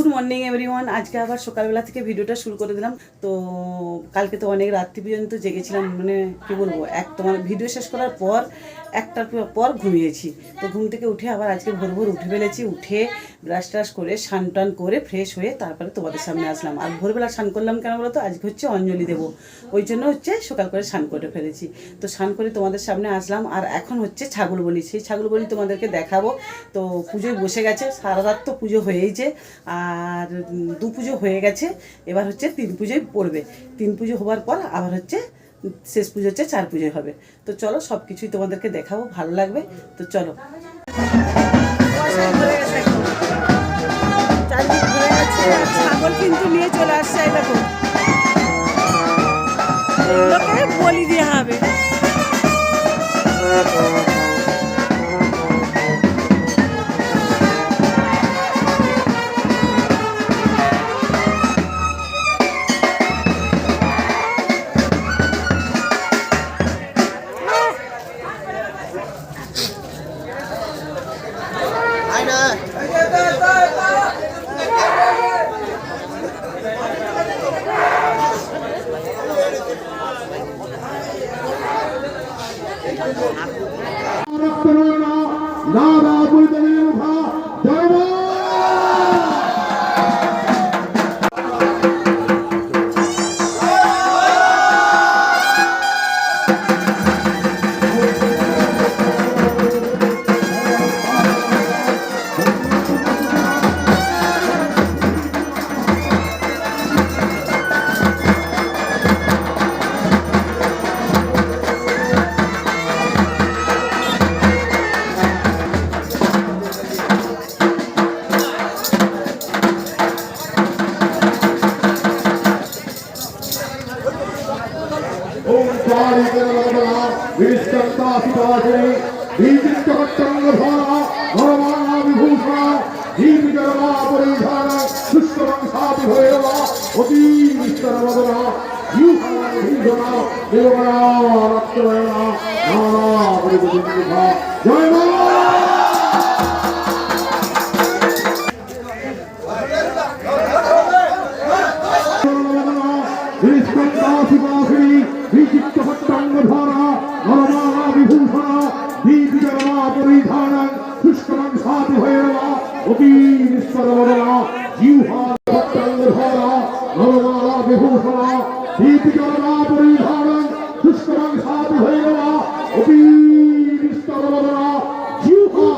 Good morning everyone আজকে আবার সকালবেলা থেকে ভিডিওটা শুরু করে দিলাম। তো কালকে তো অনেক রাত্রি পর্যন্ত জেগেছিলাম। মানে কী বলব, এক তোমার ভিডিও শেষ করার পর একটার পর ঘুমিয়েছি। তো ঘুম থেকে উঠে আবার আজকে ভোর ভোর উঠে ফেলেছি, উঠে ব্রাশ ট্রাশ করে, স্নান টান করে ফ্রেশ হয়ে তারপরে তোমাদের সামনে আসলাম। আর ভোরবেলা স্নান করলাম কেন বলো তো? আজকে হচ্ছে অঞ্জলি দেবো। ওই জন্য হচ্ছে সকাল করে স্নান করে ফেলেছি। তো স্নান করে তোমাদের সামনে আসলাম আর এখন হচ্ছে ছাগল বলি। সেই ছাগল বলি তোমাদেরকে দেখাবো। তো পুজোয় বসে গেছে, সারা রাত তো পুজো হয়েইছে আর দু পুজো হয়ে গেছে। এবার হচ্ছে তিন পুজোয় পড়বে। তিন পুজো হওয়ার পর আবার হচ্ছে শেষ পুজো হচ্ছে, চার পুজোয় হবে। তো চলো সব কিছুই তোমাদেরকে দেখাবো, ভালো লাগবে। তো চলো। इतरवदना विष्टंता सिताजने दीपितकट्टंगधारा भरमाना विभूषणा दीपिकरमा परिधान शुष्कवंशापि भैरवा अति विष्टरवदना जीवना भीषणा देवगणा रक्तवयना नाना परिबुद्धिमुखा जय অতি নিঃস্বরবদনা জিহ্বা পট্টাঙ্গধারা নরমালা বিভূষণা দীপিকরমা পরিধান পুষ্করং সাধু ভৈরবা অতি নিঃস্বরবদনা জিহ্বা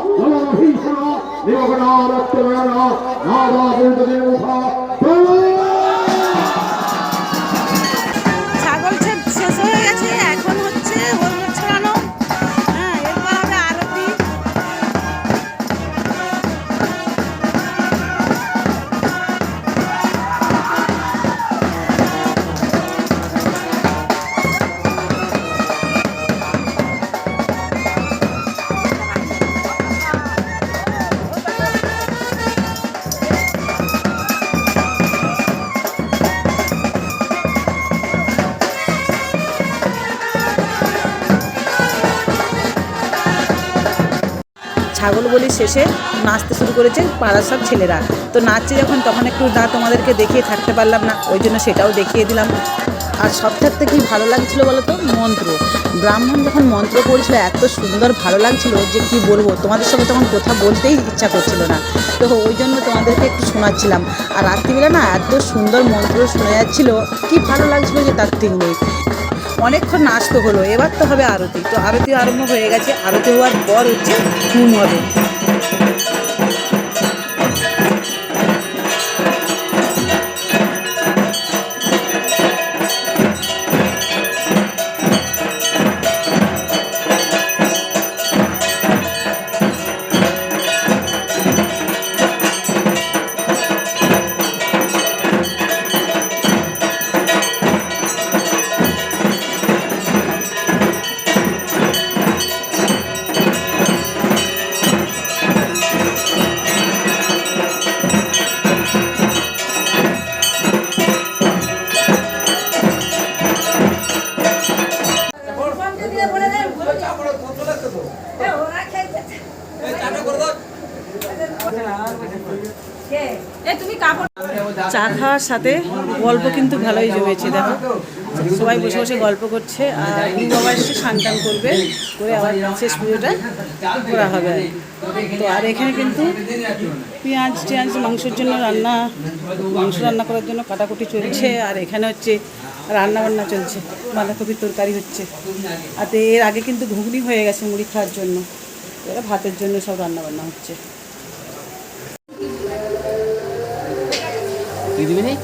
ছাগল বলি শেষে নাচতে শুরু করেছে পাড়ার সব ছেলেরা। তো নাচছে যখন, তখন একটু না তোমাদেরকে দেখিয়ে থাকতে পারলাম না, ওই জন্য সেটাও দেখিয়ে দিলাম। আর সব থাকতে কি ভালো লাগছিল বলো তো মন্ত্র। ব্রাহ্মণ যখন মন্ত্র পড়ছিল, এত সুন্দর ভালো লাগছিল যে কি বলব, তোমাদের সঙ্গে তখন কথা বলতেই ইচ্ছা করছিল না। তো ওই জন্য তোমাদেরকে একটু শোনাচ্ছিলাম। আর রাত্রিবেলা না এত সুন্দর মন্ত্র শোনা যাচ্ছিল, কি ভালো লাগছিল যে তার ঠিক নেই। অনেকক্ষণ নাচ তো হলো, এবার তো হবে আরতি। তো আরতি আরম্ভ হয়ে গেছে, আরতি হওয়ার পর হচ্ছে ঘুম হবে। চা খাওয়ার সাথে গল্প কিন্তু ভালোই জমেছে, দেখো। সবাই বসে বসে গল্প করছে, আর সবাই বাবা এসে সান্টান করবে, করে আবার শেষ পুজোটা করা হবে তো আর এখানে কিন্তু পেঁয়াজ টিয়াজ, মাংসের জন্য রান্না, মাংস রান্না করার জন্য কাটাকুটি চলছে, আর এখানে হচ্ছে রান্না বান্না চলছে, বাঁধাকপির তরকারি হচ্ছে। আর এর আগে কিন্তু ঘুগনি হয়ে গেছে মুড়ি খাওয়ার জন্য, এরা ভাতের জন্য সব রান্না বান্না হচ্ছে। তুই দিবি নি?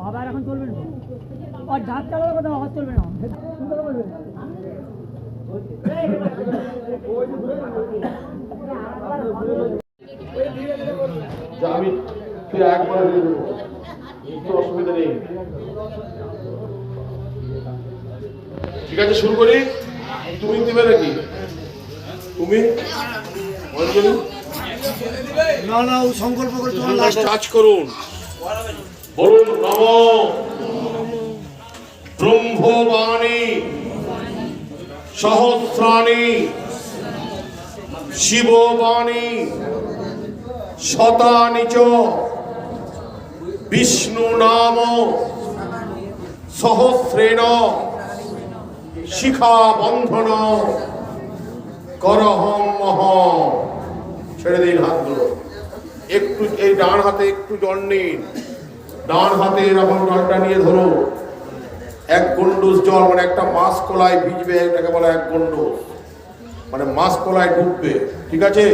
বাবা এখন চলবে না। আর ঝাঁপ চালানোর আওয়াজ চলবে না। যা আমি তুই একবার দিয়ে দেবো। তো অসুবিধা নেই। ঠিক আছে শুরু করি। তুমি দিবে নাকি? তুমি? অঞ্জলি? না না ও সংকল্প করে তোমার লাস্ট কাজ করুন। বলুন নম। ব্রহ্মবাণী। সহস্রাণী। শিববাণী, শতানি চ, বিষ্ণু নাম, সহস্রেণ, শিখা বন্ধন করহম মহ। ছেড়ে দিন হাতগুলো। একটু এই ডান হাতে একটু জল নিন। ডান হাতে এরকম জলটা নিয়ে ধরো এক গন্ডুস জল মানে একটা মাছ কলায় ভিজবে, এটাকে বলে এক গন্ডুস মানে মাছ কলায় ডুববে ঠিক আছে?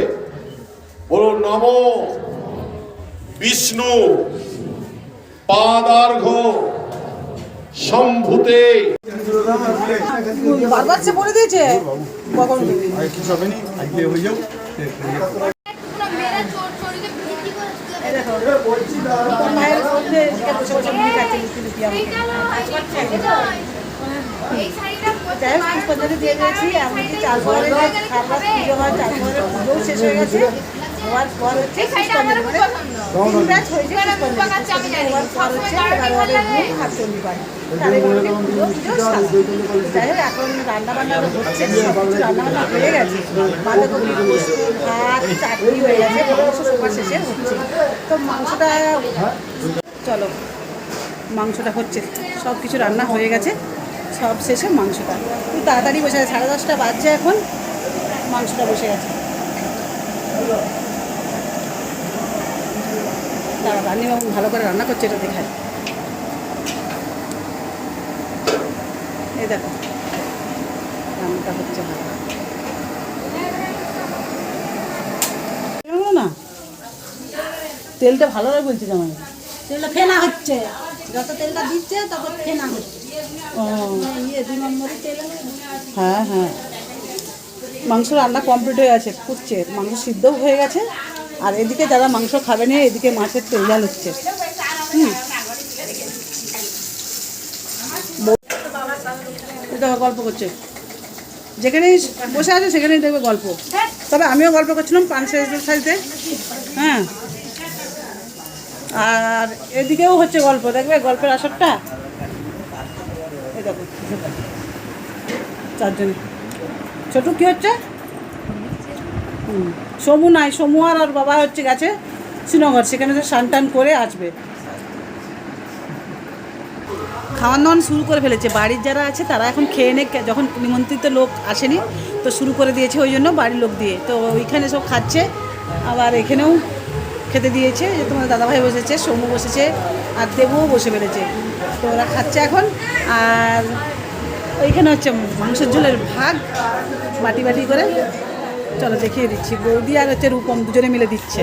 বলুন নম। বিষ্ণু পাদার্ঘ সম্ভূতে। বারবার সে বলে দিয়েছে? কখন কিছু হবে নি? আজকে হয়ে যাও। মায়ের মধ্যে এদিকে বসে বসে মুড়ি খাচ্ছে লুচি লুচি আমাকে যাই হোক শেষ দিয়ে দিয়েছি। এমনকি চার পরে খাবার পুজো হয় চার পরে পুজোও শেষ হয়ে গেছে। হওয়ার পর হচ্ছে তিন ব্যাচ হয়েছে হওয়ার পর হচ্ছে তার পুজো পুজো যাই হোক এখন রান্না বান্না হচ্ছে সব কিছু রান্না বান্না হয়ে গেছে। বাঁধাকপি পোস্ত ভাত চাটনি হয়ে গেছে মাংস সবার শেষে হচ্ছে। তো মাংসটা চলো মাংসটা হচ্ছে সব কিছু রান্না হয়ে গেছে। সব শেষে মাংসটা। একটু তাড়াতাড়ি বসে আছে, সাড়ে দশটা বাজছে এখন, মাংসটা বসে গেছে। দাঁড়া রান্নিবাবু ভালো করে রান্না করছে, এটা দেখায়। এই দেখো, রান্নাটা হচ্ছে ভালো। না? তেলটা ভালো লাগে বলছি জামাই তেলটা ফেনা হচ্ছে। যত তেলটা দিচ্ছে, তত ফেনা হচ্ছে। হ্যাঁ হ্যাঁ। মাংস রান্না কমপ্লিট হয়ে গেছে, ফুটছে। মাংস সিদ্ধও হয়ে গেছে। আর এদিকে যারা মাংস খাবে না, এদিকে মাছের তেল জাল হচ্ছে। হুম। গল্প করছে। যেখানেই বসে আছে, সেখানেই দেখবে গল্প। তবে আমিও গল্প করছিলাম পান সাইজে। হ্যাঁ। আর এদিকেও হচ্ছে গল্প। দেখবে গল্পের আসরটা? চারজনে। ছোটু, কি হচ্ছে? সমু নাই, সমু আর ওর বাবা হচ্ছে গেছে শ্রীনগর, সেখানে সে টান করে আসবে। খাওয়ান দাওয়ান শুরু করে ফেলেছে। বাড়ির যারা আছে, তারা এখন খেয়ে নে যখন নিমন্ত্রিত লোক আসেনি, তো শুরু করে দিয়েছে ওই জন্য বাড়ির লোক দিয়ে। তো ওইখানে সব খাচ্ছে, আবার এখানেও খেতে দিয়েছে। যে তোমার দাদাভাই বসেছে, সমু বসেছে, আর দেবুও বসে ফেলেছে। তো ওরা খাচ্ছে এখন। আর ওইখানে হচ্ছে মাংসের ঝোলের ভাগ বাটি বাটি করে। চলো দেখিয়ে দিচ্ছি বৌদি আর হচ্ছে রূপম দুজনে মিলে দিচ্ছে।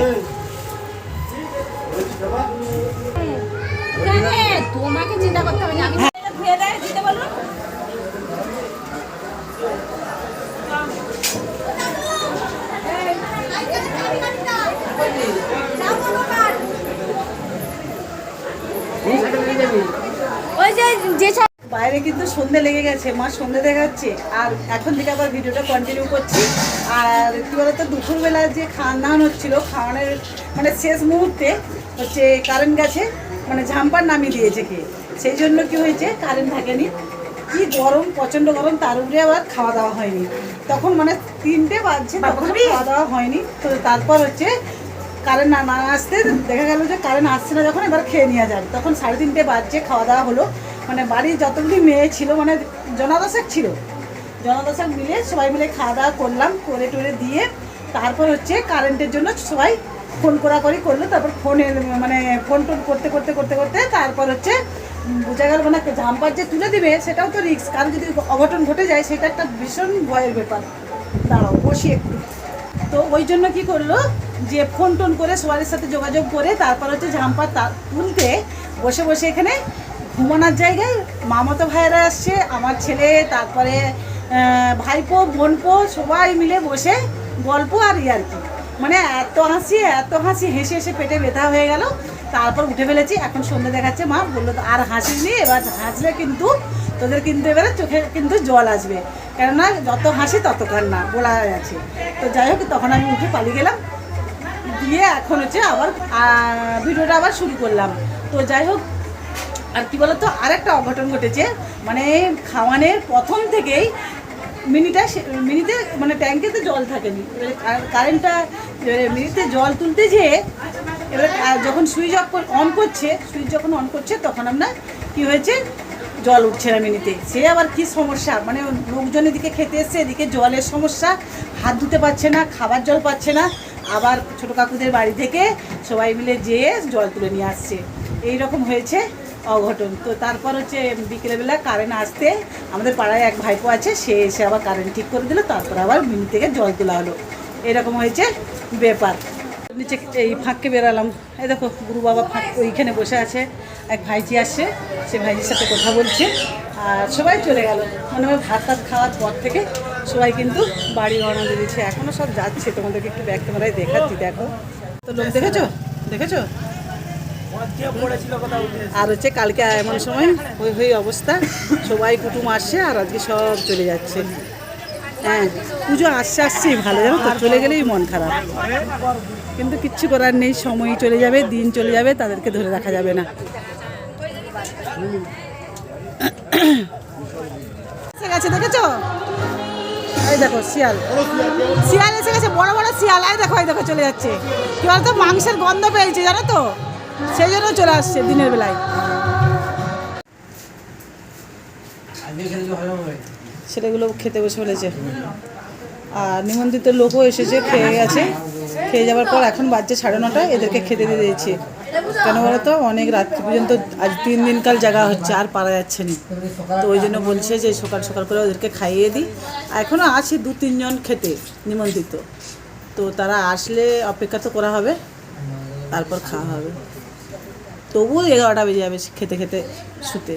তোমাকে চিন্তা করতে হবে না আমি ধুয়ে দেয় দিতে বলব বাইরে কিন্তু সন্ধে লেগে গেছে মা সন্ধে দেখাচ্ছে। আর এখন থেকে আবার ভিডিওটা কন্টিনিউ করছি। আর কী বলতো দুপুরবেলা যে খাওয়ান দাওয়ান হচ্ছিল খাওয়ানোর মানে শেষ মুহূর্তে হচ্ছে কারেন্ট গেছে মানে ঝাম্পার নামিয়ে দিয়েছে কে। সেই জন্য কি হয়েছে কারেন্ট থাকেনি। কি গরম প্রচণ্ড গরম তার উপরে আবার খাওয়া দাওয়া হয়নি। তখন মানে তিনটে বাজছে তখন খাওয়া দাওয়া হয়নি। তো তারপর হচ্ছে কারেন্ট না না আসতে দেখা গেল যে কারেন্ট আসছে না যখন এবার খেয়ে নেওয়া যাবে। তখন সাড়ে তিনটে বাজছে খাওয়া দাওয়া হলো। মানে বাড়ির যতগুলি মেয়ে ছিল মানে জনাদশক ছিল। জনাদশক মিলে সবাই মিলে খাওয়া দাওয়া করলাম, করে টরে দিয়ে তারপর হচ্ছে কারেন্টের জন্য সবাই ফোন করা করি করল, তারপর ফোনে মানে ফোন টোন করতে করতে করতে করতে তারপর হচ্ছে বোঝা গেল মানে জাম্পার যে তুলে দিবে সেটাও তো রিস্ক কারণ যদি অঘটন ঘটে যায় সেটা একটা ভীষণ ভয়ের ব্যাপার। দাঁড়াও, বসি একটু। তো ওই জন্য কি করল যে ফোন টোন করে সবার সাথে যোগাযোগ করে তারপর হচ্ছে ঝাম্পা তা- তুলতে বসে বসে এখানে ঘুমানোর জায়গায় মামাতো ভাইয়েরা আসছে, আমার ছেলে, তারপরে ভাইপো, বোনপো, সবাই মিলে বসে গল্প আর ইয়ার্কি মানে এত হাসি এত হাসি, হেসে হেসে পেটে ব্যথা হয়ে গেল। তারপর উঠে ফেলেছি, এখন সন্ধ্যে দেখাচ্ছে মা, বলল, আর হাসিনি এবার হাসলে কিন্তু, তোদের কিন্তু এবারে চোখে কিন্তু জল আসবে। কেননা, যত হাসি তত কান্না বলা আছে। তো যাই হোক, তখন আমি উঠে পালিয়ে গেলাম। দিয়ে এখন হচ্ছে আবার ভিডিওটা আবার শুরু করলাম। তো যাই হোক আর কি বলতো আর একটা অঘটন ঘটেছে। মানে খাওয়ানের প্রথম থেকেই মিনিটা মিনিতে মানে ট্যাঙ্কিতে জল থাকেনি। এবারে কার- কারেন্টটা মিনিতে জল তুলতে যেয়ে এবারে যখন সুইচ অফ অন করছে, সুইচ যখন অন করছে, তখন আপনার কি হয়েছে? জল উঠছে না মিনিতে। সে আবার কি সমস্যা? মানে লোকজন এদিকে খেতে এসছে, এদিকে জলের সমস্যা। হাত ধুতে পারছে না, খাবার জল পাচ্ছে না। আবার ছোটো কাকুদের বাড়ি থেকে সবাই মিলে যেয়ে জল তুলে নিয়ে আসছে। এই রকম হয়েছে। অঘটন। তো তারপর হচ্ছে বিকেলবেলা কারেন্ট আসতে আমাদের পাড়ায় এক ভাইপো আছে, সে এসে আবার কারেন্ট ঠিক করে দিল, তারপর আবার মিনি থেকে জল তোলা হলো। এরকম হয়েছে ব্যাপার। নিচে এই ফাঁককে বেরালাম। এই দেখো, গুরু বাবা ফাঁক ওইখানে বসে আছে। এক ভাইজি আসছে, সে ভাইজির সাথে কথা বলছে, আর সবাই চলে গেল। মানে ওই ভাত টাত খাওয়ার পর থেকে সবাই কিন্তু বাড়ি রওনা দিয়েছে এখনও সব যাচ্ছে, তোমাদেরকে একটু ব্যাক ক্যামেরায় দেখাচ্ছি, দেখো। তো লোক দেখেছ? দেখেছ? আর হচ্ছে কালকে এমন সময় হই হই অবস্থা, সবাই কুটুম আসছে আর আজকে সব চলে যাচ্ছে। হ্যাঁ পুজো আসছে, আসছেই ভালো, জানো তো? চলে গেলেই মন খারাপ। কিন্তু কিচ্ছু করার নেই সময় চলে যাবে, দিন চলে যাবে, তাদেরকে ধরে রাখা যাবে না। এসে গেছে, দেখেছ? এই দেখো, শিয়াল। শিয়াল এসে গেছে, বড় বড় শিয়াল। এই দেখো দেখো, চলে যাচ্ছে। কি বলতো, মাংসের গন্ধ পেয়েছে, জানো তো? সেই জন্য চলে আসছে দিনের বেলায়। ছেলেগুলো খেতে বসে ফেলেছে। আর নিমন্ত্রিত লোকও এসেছে, খেয়ে গেছে। খেয়ে যাওয়ার পর এখন বাজছে সাড়ে নটা, এদেরকে খেতে দিয়ে দিয়েছি। কেন বলো তো অনেক রাত্রি পর্যন্ত আজ তিন দিনকাল জায়গা হচ্ছে, আর পারা যাচ্ছে না। তো ওই জন্য বলছে যে সকাল সকাল করে ওদেরকে খাইয়ে দিই। এখনও আছে দু তিনজন খেতে নিমন্ত্রিত। তো তারা আসলে অপেক্ষা তো করা হবে, তারপর খাওয়া হবে। তবুও এগারোটা বেজে যাবে খেতে খেতে শুতে।